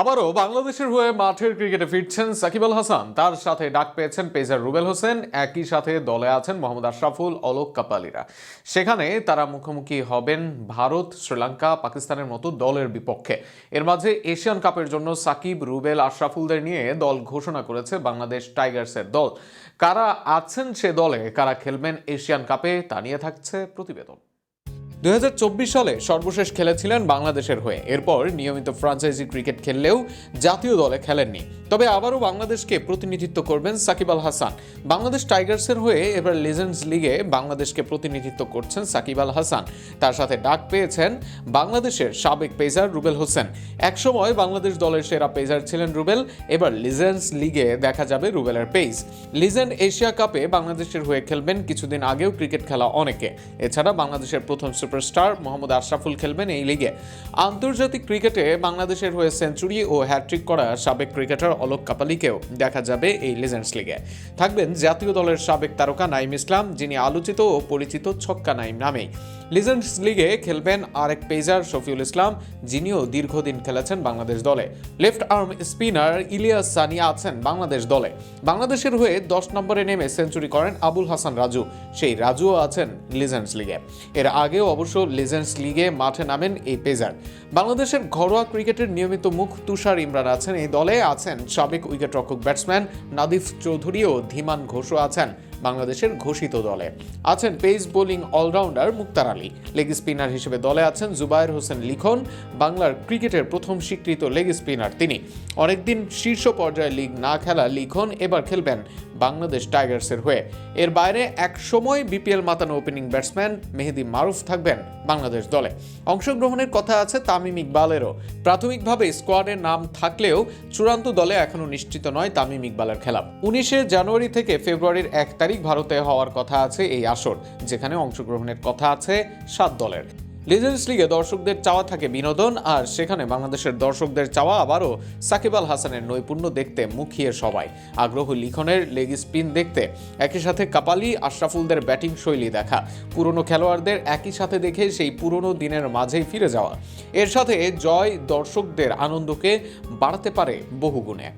আবারও বাংলাদেশের হয়ে মাঠের ক্রিকেটে ফিরছেন সাকিব আল হাসান। তার সাথে ডাক পেয়েছেন পেজার রুবেল হোসেন, একই সাথে দলে আছেন মোহাম্মদ আশরাফুল, অলোক কাপালিরা। সেখানে তারা মুখোমুখি হবেন ভারত, শ্রীলঙ্কা, পাকিস্তানের মতো দলের বিপক্ষে। এর মাঝে এশিয়ান কাপের জন্য সাকিব, রুবেল, আশরাফুলদের নিয়ে দল ঘোষণা করেছে বাংলাদেশ টাইগার্সের দল। কারা আছেন সে দলে কারা খেলবেন এশিয়ান কাপে, তা নিয়ে থাকছে প্রতিবেদন। দুই হাজার চব্বিশ সালে সর্বশেষ খেলেছিলেন বাংলাদেশের হয়ে। এরপর নিয়মিত ফ্রাঞ্চাইজি ক্রিকেট খেললেও জাতীয় দলে খেলেননি। তবে আবারও বাংলাদেশকে প্রতিনিধিত্ব করবেন সাকিব আল হাসান। বাংলাদেশ টাইগার্সের হয়ে এবার লিজেন্ডস লিগে বাংলাদেশকে প্রতিনিধিত্ব করছেন সাকিব আল হাসান। তার সাথে ডাক পেয়েছেন বাংলাদেশের সাবেক পেসার রুবেল হোসেন। একসময় বাংলাদেশ দলের সেরা পেসার ছিলেন রুবেল, এবার লিজেন্ডস লিগে দেখা যাবে রুবেলের পেস। লিজেন্ড এশিয়া কাপে বাংলাদেশের হয়ে খেলবেন কিছুদিন আগেও ক্রিকেট খেলা অনেকে। এছাড়া বাংলাদেশের প্রথম সুপারস্টার মোহাম্মদ আশরাফুল খেলবেন এই লিগে আন্তর্জাতিক ক্রিকেটে বাংলাদেশের হয়ে সেঞ্চুরি ও হ্যাট্রিক করা সাবেক ক্রিকেটার অলোক কাপালিকেও দেখা যাবে এই লিজেন্ডস লিগে থাকবেন জাতীয় দলের সাবেক তারকা নাইম ইসলাম, যিনি আলোচিত ও পরিচিত ছক্কা নাইম নামেই। লিজেন্ডস লিগে খেলবেন আরেক পেজার শফিউল ইসলাম, যিনিও দীর্ঘদিন খেলেছেন বাংলাদেশ দলে। Left arm spinner Elias Sunny আছেন বাংলাদেশ দলে। বাংলাদেশের হয়ে দশ নম্বরে নেমে সেঞ্চুরি করেন আবুল হাসান রাজু। সেই রাজুও আছেন লিজেন্ডস লিগে এর আগেও অবশ্য লেজেন্ডস লিগে মাঠে নামেন এই পেজার বাংলাদেশের ঘরোয়া ক্রিকেটের নিয়মিত মুখ তুষার ইমরান আছেন এই দলে। আছেন সাবেক উইকেট উইকেটরক্ষক ব্যাটসম্যান নাদিফ চৌধুরী ও ধীমান ঘোষও আছেন। বাংলাদেশের ঘোষিত দলে। আছেন pace bowling allrounder Mukhtar Ali. Leg spinner হিসেবে দলে আছেন জুবায়ের হোসেন লিখন। বাংলার ক্রিকেটের প্রথম স্বীকৃত লেগ স্পিনার তিনি। অনেকদিন শীর্ষ পর্যায়ে লিগ না খেলা লিখন এবার খেলবেন বাংলাদেশ টাইগার্সের হয়ে। এর বাইরে এক সময় বিপিএল মাতানো ওপেনিং ব্যাটসম্যান মেহেদি মারুফ থাকবেন বাংলাদেশ দলে। অংশগ্রহণের কথা আছে তামিম ইকবালেরও। প্রাথমিকভাবে স্কোয়াডের নাম থাকলেও চূড়ান্ত দলে এখনও নিশ্চিত নয় তামিম ইকবালের খেলা। উনিশে জানুয়ারি থেকে ফেব্রুয়ারির এক তারিখ ভারতে হওয়ার কথা আছে এই আসর, যেখানে অংশগ্রহণের কথা আছে সাত দলের। লিজেন্ডস লিগে দর্শকদের চাওয়া থাকে বিনোদন, আর সেখানে বাংলাদেশের দর্শকদের চাওয়া আবারও সাকিব আল হাসানের নৈপুণ্য দেখতে মুখিয়ে সবাই। আগ্রহ লিখনের লেগ স্পিন দেখতে একই সাথে কাপালি, আশরাফুলদের ব্যাটিং শৈলী দেখা। পুরনো খেলোয়াড়দের একই সাথে দেখে সেই পুরনো দিনের মাঝেই ফিরে যাওয়া। এর সাথে জয় দর্শকদের আনন্দকে বাড়াতে পারে বহুগুণে